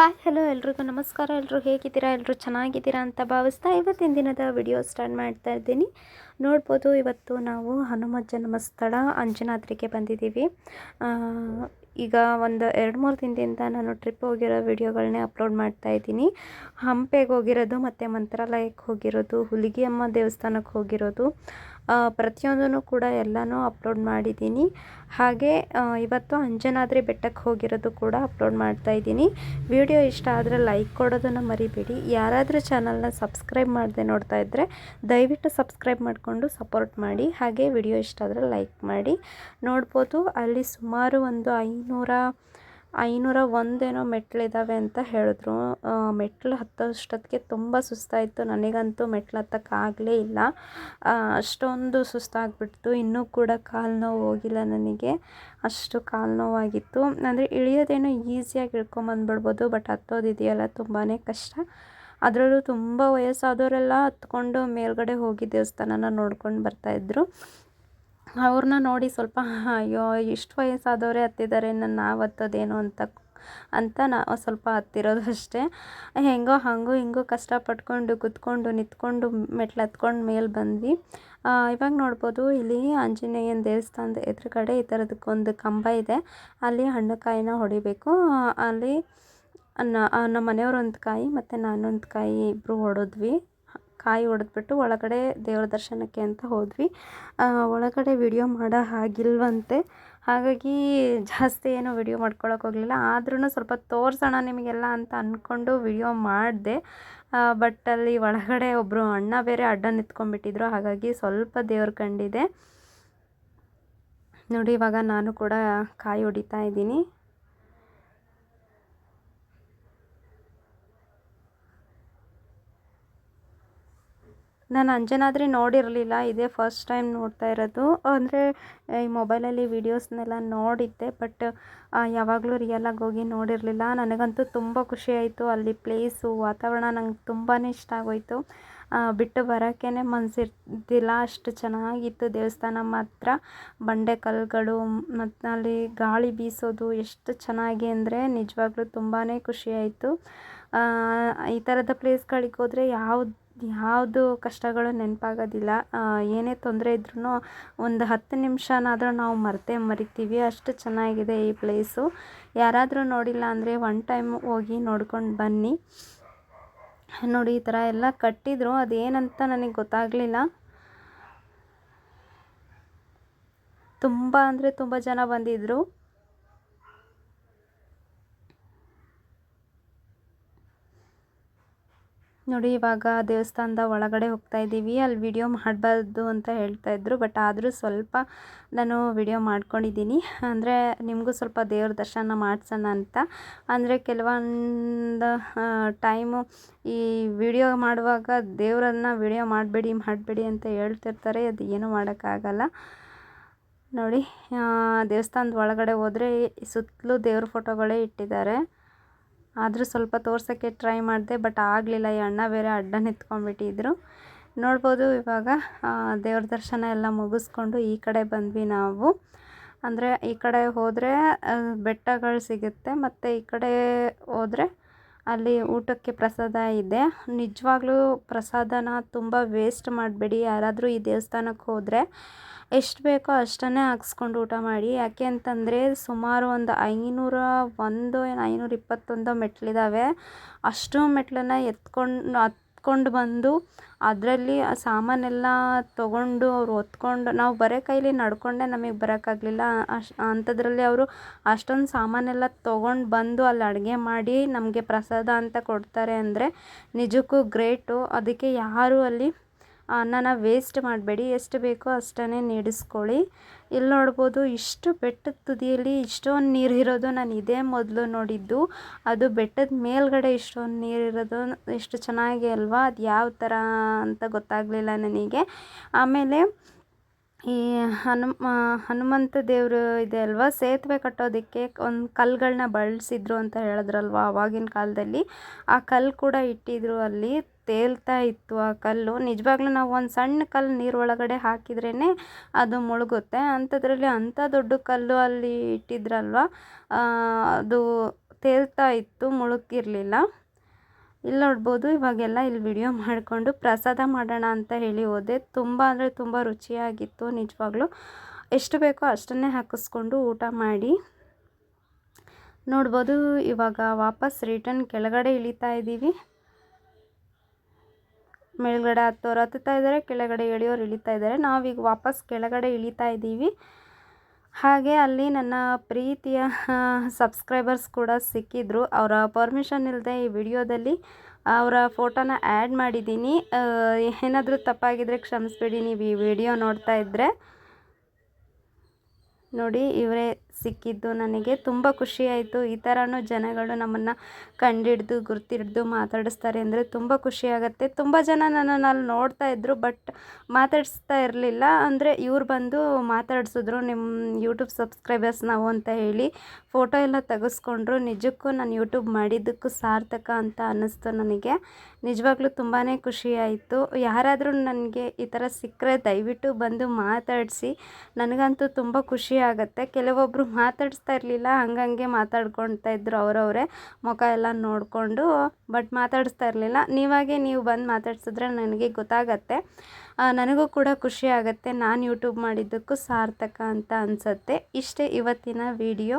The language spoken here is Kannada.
ಹಾಯ್ ಹಲೋ ಎಲ್ರಿಗೂ ನಮಸ್ಕಾರ. ಎಲ್ಲರೂ ಹೇಗಿದ್ದೀರಾ? ಎಲ್ಲರೂ ಚೆನ್ನಾಗಿದ್ದೀರಾ ಅಂತ ಭಾವಿಸ್ತಾ ಇವತ್ತಿನ ದಿನದ ವಿಡಿಯೋ ಸ್ಟಾರ್ಟ್ ಮಾಡ್ತಾ ಇದ್ದೀನಿ. ನೋಡ್ಬೋದು ಇವತ್ತು ನಾವು ಹನುಮ ಜನ್ಮಸ್ಥಳ ಅಂಜನಾದ್ರಿಗೆ ಬಂದಿದ್ದೀವಿ. ಈಗ ಒಂದು ಎರಡು ಮೂರು ದಿನದಿಂದ ನಾನು ಟ್ರಿಪ್ ಹೋಗಿರೋ ವಿಡಿಯೋಗಳನ್ನೇ ಅಪ್ಲೋಡ್ ಮಾಡ್ತಾ ಇದ್ದೀನಿ. ಹಂಪೆಗೆ ಹೋಗಿರೋದು ಮತ್ತು ಮಂತ್ರಾಲಯಕ್ಕೆ ಹೋಗಿರೋದು ಹುಲಿಗಿಯಮ್ಮ ದೇವಸ್ಥಾನಕ್ಕೆ ಹೋಗಿರೋದು. ಪ್ರತಿಯೊಂದೂ ಕೂಡ ಎಲ್ಲನೂ ಅಪ್ಲೋಡ್ ಮಾಡಿದ್ದೀನಿ. ಹಾಗೆ ಇವತ್ತು ಅಂಜನಾದ್ರಿ ಬೆಟ್ಟಕ್ಕೆ ಹೋಗಿರೋದು ಕೂಡ ಅಪ್ಲೋಡ್ ಮಾಡ್ತಾ ಇದ್ದೀನಿ. ವಿಡಿಯೋ ಇಷ್ಟ ಆದರೆ ಲೈಕ್ ಕೊಡೋದನ್ನು ಮರಿಬೇಡಿ. ಯಾರಾದರೂ ಚಾನಲ್ನ ಸಬ್ಸ್ಕ್ರೈಬ್ ಮಾಡದೆ ನೋಡ್ತಾ ಇದ್ದರೆ ದಯವಿಟ್ಟು ಸಬ್ಸ್ಕ್ರೈಬ್ ಮಾಡಿಕೊಂಡು ಸಪೋರ್ಟ್ ಮಾಡಿ. ಹಾಗೆ ವಿಡಿಯೋ ಇಷ್ಟ ಆದರೆ ಲೈಕ್ ಮಾಡಿ. ನೋಡ್ಬೋದು, ಅಲ್ಲಿ ಸುಮಾರು ಒಂದು ಐನೂರ ಐನೂರ ಒಂದೇನೋ ಮೆಟ್ಲಿದ್ದಾವೆ ಅಂತ ಹೇಳಿದ್ರು. ಮೆಟ್ಲು ಹತ್ತೋಷ್ಟೊತ್ತಿಗೆ ತುಂಬ ಸುಸ್ತಾಯಿತು. ನನಗಂತೂ ಮೆಟ್ಲು ಹತ್ತಕ್ಕಾಗಲೇ ಇಲ್ಲ. ಅಷ್ಟೊಂದು ಸುಸ್ತಾಗ್ಬಿಡ್ತು. ಇನ್ನೂ ಕೂಡ ಕಾಲು ನೋವು ಹೋಗಿಲ್ಲ ನನಗೆ. ಅಷ್ಟು ಕಾಲು ನೋವಾಗಿತ್ತು. ಅಂದರೆ ಇಳಿಯೋದೇನೋ ಈಸಿಯಾಗಿ ಇಳ್ಕೊಂಬಂದ್ಬಿಡ್ಬೋದು, ಬಟ್ ಹತ್ತೋದಿದೆಯಲ್ಲ ತುಂಬಾ ಕಷ್ಟ. ಅದರಲ್ಲೂ ತುಂಬ ವಯಸ್ಸಾದವರೆಲ್ಲ ಹತ್ಕೊಂಡು ಮೇಲ್ಗಡೆ ಹೋಗಿ ದೇವಸ್ಥಾನನ ನೋಡ್ಕೊಂಡು ಬರ್ತಾಯಿದ್ರು ಅವ್ರನ್ನ ನೋಡಿ ಸ್ವಲ್ಪ ಅಯ್ಯೋ, ಇಷ್ಟು ವಯಸ್ಸಾದವರೇ ಹತ್ತಿದ್ದಾರೆ ನಾನು ನಾವು ಹತ್ತೋದೇನು ಅಂತ ಅಂತ ನಾವು ಸ್ವಲ್ಪ ಹತ್ತಿರೋದು ಅಷ್ಟೇ. ಹೆಂಗೋ ಹಾಗೂ ಹಿಂಗೋ ಕಷ್ಟಪಟ್ಕೊಂಡು ಕುತ್ಕೊಂಡು ನಿಂತ್ಕೊಂಡು ಮೆಟ್ಲು ಹತ್ಕೊಂಡು ಮೇಲೆ ಬಂದ್ವಿ. ಇವಾಗ ನೋಡ್ಬೋದು, ಇಲ್ಲಿ ಆಂಜನೇಯನ ದೇವಸ್ಥಾನದ ಎದುರುಗಡೆ ಈ ಥರದಕ್ಕೊಂದು ಕಂಬ ಇದೆ. ಅಲ್ಲಿ ಹಣ್ಣು ಕಾಯಿನ ಹೊಡಿಬೇಕು. ಅಲ್ಲಿ ನಮ್ಮ ಮನೆಯವ್ರೊಂದು ಕಾಯಿ ಮತ್ತು ನಾನೊಂದು ಕಾಯಿ ಇಬ್ಬರು ಹೊಡೆದ್ವಿ. ಕಾಯಿ ಹೊಡೆದ್ಬಿಟ್ಟು ಒಳಗಡೆ ದೇವ್ರ ದರ್ಶನಕ್ಕೆ ಅಂತ ಹೋದ್ವಿ. ಒಳಗಡೆ ವಿಡಿಯೋ ಮಾಡೋ ಹಾಗಿಲ್ವಂತೆ. ಹಾಗಾಗಿ ಜಾಸ್ತಿ ಏನು ವಿಡಿಯೋ ಮಾಡ್ಕೊಳಕ್ಕೆ ಹೋಗಲಿಲ್ಲ. ಆದ್ರೂ ಸ್ವಲ್ಪ ತೋರಿಸೋಣ ನಿಮಗೆಲ್ಲ ಅಂತ ಅಂದ್ಕೊಂಡು ವಿಡಿಯೋ ಮಾಡಿದೆ. ಬಟ್ ಅಲ್ಲಿ ಒಳಗಡೆ ಒಬ್ಬರು ಅಣ್ಣ ಬೇರೆ ಅಡ್ಡ ನಿಂತ್ಕೊಂಡ್ಬಿಟ್ಟಿದ್ರು. ಹಾಗಾಗಿ ಸ್ವಲ್ಪ ದೇವ್ರ ಕಂಡಿದೆ. ನೋಡಿ, ಇವಾಗ ನಾನು ಕೂಡ ಕಾಯಿ ಹೊಡಿತಾ ಇದ್ದೀನಿ. ನಾನು ಅಂಜನಾದ್ರಿ ನೋಡಿರಲಿಲ್ಲ, ಇದೇ ಫಸ್ಟ್ ಟೈಮ್ ನೋಡ್ತಾ ಇರೋದು. ಅಂದರೆ ಈ ಮೊಬೈಲಲ್ಲಿ ವೀಡಿಯೋಸ್ನೆಲ್ಲ ನೋಡಿದ್ದೆ ಬಟ್ ಯಾವಾಗಲೂ ರಿಯಲಾಗಿ ಹೋಗಿ ನೋಡಿರಲಿಲ್ಲ. ನನಗಂತೂ ತುಂಬ ಖುಷಿ ಆಯಿತು ಅಲ್ಲಿ ಪ್ಲೇಸು ವಾತಾವರಣ ನಂಗೆ ತುಂಬಾ ಇಷ್ಟ ಆಗೋಯಿತು. ಬಿಟ್ಟು ಬರೋಕ್ಕೇ ಮನಸ್ಸಿರ್ತಿಲ್ಲ ಅಷ್ಟು ಚೆನ್ನಾಗಿತ್ತು ದೇವಸ್ಥಾನ ಮಾತ್ರ. ಬಂಡೆ ಕಲ್ಲುಗಳು ಮತ್ತು ಅಲ್ಲಿ ಗಾಳಿ ಬೀಸೋದು ಎಷ್ಟು ಚೆನ್ನಾಗಿ ಅಂದರೆ ನಿಜವಾಗ್ಲೂ ತುಂಬಾ ಖುಷಿಯಾಯಿತು ಈ ಥರದ ಪ್ಲೇಸ್ಗಳಿಗೆ ಹೋದರೆ ಯಾವ್ದು ಯಾವುದು ಕಷ್ಟಗಳು ನೆನಪಾಗೋದಿಲ್ಲ. ಏನೇ ತೊಂದರೆ ಇದ್ರೂ ಒಂದು ಹತ್ತು ನಿಮಿಷನಾದರೂ ನಾವು ಮರೆತೇ ಮರಿತೀವಿ. ಅಷ್ಟು ಚೆನ್ನಾಗಿದೆ ಈ ಪ್ಲೇಸು. ಯಾರಾದರೂ ನೋಡಿಲ್ಲ ಅಂದರೆ ಒನ್ ಟೈಮ್ ಹೋಗಿ ನೋಡ್ಕೊಂಡು ಬನ್ನಿ. ನೋಡಿ, ಈ ಥರ ಎಲ್ಲ ಕಟ್ಟಿದ್ರು. ಅದೇನಂತ ನನಗೆ ಗೊತ್ತಾಗಲಿಲ್ಲ. ತುಂಬ ಅಂದರೆ ತುಂಬ ಜನ ಬಂದಿದ್ದರು ನೋಡಿ, ಇವಾಗ ದೇವಸ್ಥಾನದ ಒಳಗಡೆ ಹೋಗ್ತಾ ಇದ್ದೀವಿ. ಅಲ್ಲಿ ವಿಡಿಯೋ ಮಾಡಬಾರ್ದು ಅಂತ ಹೇಳ್ತಾ ಇದ್ರು ಬಟ್ ಆದರೂ ಸ್ವಲ್ಪ ನಾನು ವಿಡಿಯೋ ಮಾಡ್ಕೊಂಡಿದ್ದೀನಿ. ಅಂದರೆ ನಿಮಗೂ ಸ್ವಲ್ಪ ದೇವ್ರ ದರ್ಶನ ಮಾಡಿಸೋಣ ಅಂತ. ಅಂದರೆ ಕೆಲವೊಂದು ಟೈಮು ಈ ವಿಡಿಯೋ ಮಾಡುವಾಗ ದೇವರನ್ನು ವಿಡಿಯೋ ಮಾಡಬೇಡಿ ಮಾಡಬೇಡಿ ಅಂತ ಹೇಳ್ತಿರ್ತಾರೆ. ಅದು ಏನೂ ಮಾಡೋಕ್ಕಾಗಲ್ಲ. ನೋಡಿ ದೇವಸ್ಥಾನದ ಒಳಗಡೆ ಹೋದರೆ ಸುತ್ತಲೂ ದೇವ್ರ ಫೋಟೋಗಳೇ ಇಟ್ಟಿದ್ದಾರೆ. ಆದರೂ ಸ್ವಲ್ಪ ತೋರ್ಸೋಕ್ಕೆ ಟ್ರೈ ಮಾಡಿದೆ ಬಟ್ ಆಗಲಿಲ್ಲ. ಈ ಅಣ್ಣ ಬೇರೆ ಅಡ್ಡ ನಿಂತ್ಕೊಂಡ್ಬಿಟ್ಟಿದ್ರು. ನೋಡ್ಬೋದು ಇವಾಗ ದೇವ್ರ ದರ್ಶನ ಎಲ್ಲ ಮುಗಿಸ್ಕೊಂಡು ಈ ಕಡೆ ಬಂದ್ವಿ ನಾವು. ಅಂದರೆ ಈ ಕಡೆ ಹೋದರೆ ಬೆಟ್ಟಗಳು ಸಿಗುತ್ತೆ, ಮತ್ತು ಈ ಕಡೆ ಹೋದರೆ ಅಲ್ಲಿ ಊಟಕ್ಕೆ ಪ್ರಸಾದ ಇದೆ. ನಿಜವಾಗ್ಲೂ ಪ್ರಸಾದನ ತುಂಬ ವೇಸ್ಟ್ ಮಾಡಬೇಡಿ. ಯಾರಾದರೂ ಈ ದೇವಸ್ಥಾನಕ್ಕೆ ಹೋದರೆ ಎಷ್ಟು ಬೇಕೋ ಅಷ್ಟನ್ನೇ ಹಾಕ್ಸ್ಕೊಂಡು ಊಟ ಮಾಡಿ. ಯಾಕೆ ಅಂತಂದರೆ ಸುಮಾರು ಒಂದು ಐನೂರ ಒಂದು ಏನು ಐನೂರ ಇಪ್ಪತ್ತೊಂದು ಮೆಟ್ಲಿದ್ದಾವೆ ಅಷ್ಟು ಮೆಟ್ಲನ್ನು ಎತ್ಕೊಂಡು ಹತ್ಕೊಂಡು ಬಂದು ಅದರಲ್ಲಿ ಆ ಸಾಮಾನೆಲ್ಲ ತೊಗೊಂಡು ಅವ್ರು ಹೊತ್ಕೊಂಡು, ನಾವು ಬರೋ ಕೈಲಿ ನಡ್ಕೊಂಡೇ ನಮಗೆ ಬರೋಕ್ಕಾಗಲಿಲ್ಲ. ಅಷ್ಟು ಅಂಥದ್ರಲ್ಲಿ ಅವರು ಅಷ್ಟೊಂದು ಸಾಮಾನೆಲ್ಲ ತೊಗೊಂಡು ಬಂದು ಅಲ್ಲಿ ಅಡುಗೆ ಮಾಡಿ ನಮಗೆ ಪ್ರಸಾದ ಅಂತ ಕೊಡ್ತಾರೆ ಅಂದರೆ ನಿಜಕ್ಕೂ ಗ್ರೇಟು. ಅದಕ್ಕೆ ಯಾರು ಅಲ್ಲಿ ಅನ್ನನ ವೇಸ್ಟ್ ಮಾಡಬೇಡಿ. ಎಷ್ಟು ಬೇಕೋ ಅಷ್ಟನ್ನೇ ನೀಡಿಸ್ಕೊಳ್ಳಿ. ಇಲ್ಲಿ ನೋಡ್ಬೋದು ಇಷ್ಟು ಬೆಟ್ಟದ ತುದಿಯಲ್ಲಿ ಇಷ್ಟೊಂದು ನೀರು ಇರೋದು ನಾನು ಇದೇ ಮೊದಲು ನೋಡಿದ್ದು. ಅದು ಬೆಟ್ಟದ ಮೇಲ್ಗಡೆ ಇಷ್ಟೊಂದು ನೀರು ಇರೋದು ಎಷ್ಟು ಚೆನ್ನಾಗಿ ಅಲ್ವಾ? ಅದು ಯಾವ ಥರ ಅಂತ ಗೊತ್ತಾಗಲಿಲ್ಲ ನನಗೆ. ಆಮೇಲೆ ಈ ಹನುಮ, ಹನುಮಂತ ದೇವರು ಇದೆ ಅಲ್ವಾ? ಸೇತುವೆ ಕಟ್ಟೋದಕ್ಕೆ ಒಂದು ಕಲ್ಲುಗಳನ್ನ ಬಳಸಿದ್ರು ಅಂತ ಹೇಳಿದ್ರಲ್ವ ಆವಾಗಿನ ಕಾಲದಲ್ಲಿ? ಆ ಕಲ್ಲು ಕೂಡ ಇಟ್ಟಿದ್ರು ಅಲ್ಲಿ. ತೇಲ್ತಾ ಇತ್ತು ಆ ಕಲ್ಲು. ನಿಜವಾಗ್ಲೂ ನಾವು ಒಂದು ಸಣ್ಣ ಕಲ್ಲು ನೀರು ಒಳಗಡೆ ಹಾಕಿದ್ರೇ ಅದು ಮುಳುಗುತ್ತೆ. ಅಂಥದ್ರಲ್ಲಿ ಅಂಥ ದೊಡ್ಡ ಕಲ್ಲು ಅಲ್ಲಿ ಇಟ್ಟಿದ್ರಲ್ವ? ಅದು ತೇಲ್ತಾ ಇತ್ತು ಮುಳುಗಿರಲಿಲ್ಲ ಇಲ್ಲಿ ನೋಡ್ಬೋದು, ಇವಾಗೆಲ್ಲ ಇಲ್ಲಿ ವಿಡಿಯೋ ಮಾಡಿಕೊಂಡು ಪ್ರಸಾದ ಮಾಡೋಣ ಅಂತ ಹೇಳಿ ಹೋದೆ. ತುಂಬ ಅಂದರೆ ತುಂಬ ರುಚಿಯಾಗಿತ್ತು ನಿಜವಾಗ್ಲೂ. ಎಷ್ಟು ಬೇಕೋ ಅಷ್ಟನ್ನೇ ಹಾಕಿಸ್ಕೊಂಡು ಊಟ ಮಾಡಿ. ನೋಡ್ಬೋದು, ಇವಾಗ ವಾಪಸ್ ರಿಟರ್ನ್ ಕೆಳಗಡೆ ಇಳಿತಾ ಇದ್ದೀವಿ. ಮೇಲ್ಗಡೆ ಹತ್ತೋರು ಹತ್ತುತ್ತಾ ಇದ್ದಾರೆ, ಕೆಳಗಡೆ ಇಳಿಯೋರು ಇಳಿತಾ ಇದ್ದಾರೆ. ನಾವೀಗ ವಾಪಸ್ ಕೆಳಗಡೆ ಇಳಿತಾ ಇದ್ದೀವಿ. ಹಾಗೆ ಅಲ್ಲಿ ನನ್ನ ಪ್ರೀತಿಯ ಸಬ್ಸ್ಕ್ರೈಬರ್ಸ್ ಕೂಡ ಸಿಕ್ಕಿದ್ರು. ಅವರ ಪರ್ಮಿಷನ್ ಇಲ್ಲದೆ ಈ ವಿಡಿಯೋದಲ್ಲಿ ಅವರ ಫೋಟೋನ ಆ್ಯಡ್ ಮಾಡಿದ್ದೀನಿ. ಏನಾದರೂ ತಪ್ಪಾಗಿದ್ದರೆ ಕ್ಷಮಿಸ್ಬಿಡಿ, ನೀವು ಈ ವಿಡಿಯೋ ನೋಡ್ತಾ ಇದ್ದರೆ ನೋಡಿ, ಇವರೇ ಸಿಕ್ಕಿದ್ದು ನನಗೆ ತುಂಬ ಖುಷಿಯಾಯಿತು. ಈ ಥರನೂ ಜನಗಳು ನಮ್ಮನ್ನು ಕಂಡಿಡ್ದು, ಗುರ್ತಿಡ್ದು ಮಾತಾಡಿಸ್ತಾರೆ ಅಂದರೆ ತುಂಬ ಖುಷಿಯಾಗತ್ತೆ. ತುಂಬ ಜನ ನನ್ನನ್ನು ಅಲ್ಲಿ ನೋಡ್ತಾ ಇದ್ದರು ಬಟ್ ಮಾತಾಡಿಸ್ತಾ ಇರಲಿಲ್ಲ. ಅಂದರೆ ಇವ್ರು ಬಂದು ಮಾತಾಡಿಸಿದ್ರು, ನಿಮ್ಮ ಯೂಟ್ಯೂಬ್ ಸಬ್ಸ್ಕ್ರೈಬರ್ಸ್ ನಾವು ಅಂತ ಹೇಳಿ ಫೋಟೋ ಎಲ್ಲ ತೆಗೆಸ್ಕೊಂಡ್ರು. ನಿಜಕ್ಕೂ ನಾನು ಯೂಟ್ಯೂಬ್ ಮಾಡಿದ್ದಕ್ಕೂ ಸಾರ್ಥಕ ಅಂತ ಅನ್ನಿಸ್ತು ನನಗೆ. ನಿಜವಾಗ್ಲೂ ತುಂಬಾ ಖುಷಿಯಾಯಿತು. ಯಾರಾದರೂ ನನಗೆ ಈ ಥರ ಸಿಕ್ಕರೆ ದಯವಿಟ್ಟು ಬಂದು ಮಾತಾಡಿಸಿ. ನನಗಂತೂ ತುಂಬ ಖುಷಿ ಆಗುತ್ತೆ ಕೆಲವೊಬ್ಬರು ಮಾತಾಡಿಸ್ತಾ ಇರಲಿಲ್ಲ, ಹಂಗಂಗೆ ಮಾತಾಡ್ಕೊಳ್ತಾ ಇದ್ರು ಅವರವರೇ. ಮುಖ ಎಲ್ಲ ನೋಡಿಕೊಂಡು ಬಟ್ ಮಾತಾಡಿಸ್ತಾ ಇರಲಿಲ್ಲ. ನೀವಾಗೆ ನೀವು ಬಂದು ಮಾತಾಡ್ಸಿದ್ರೆ ನನಗೆ ಗೊತ್ತಾಗತ್ತೆ. ನನಗೂ ಕೂಡ ಖುಷಿ ಆಗುತ್ತೆ. ನಾನು ಯೂಟ್ಯೂಬ್ ಮಾಡಿದ್ದಕ್ಕೂ ಸಾರ್ಥಕ ಅಂತ ಅನಿಸುತ್ತೆ. ಇಷ್ಟೇ ಇವತ್ತಿನ ವಿಡಿಯೋ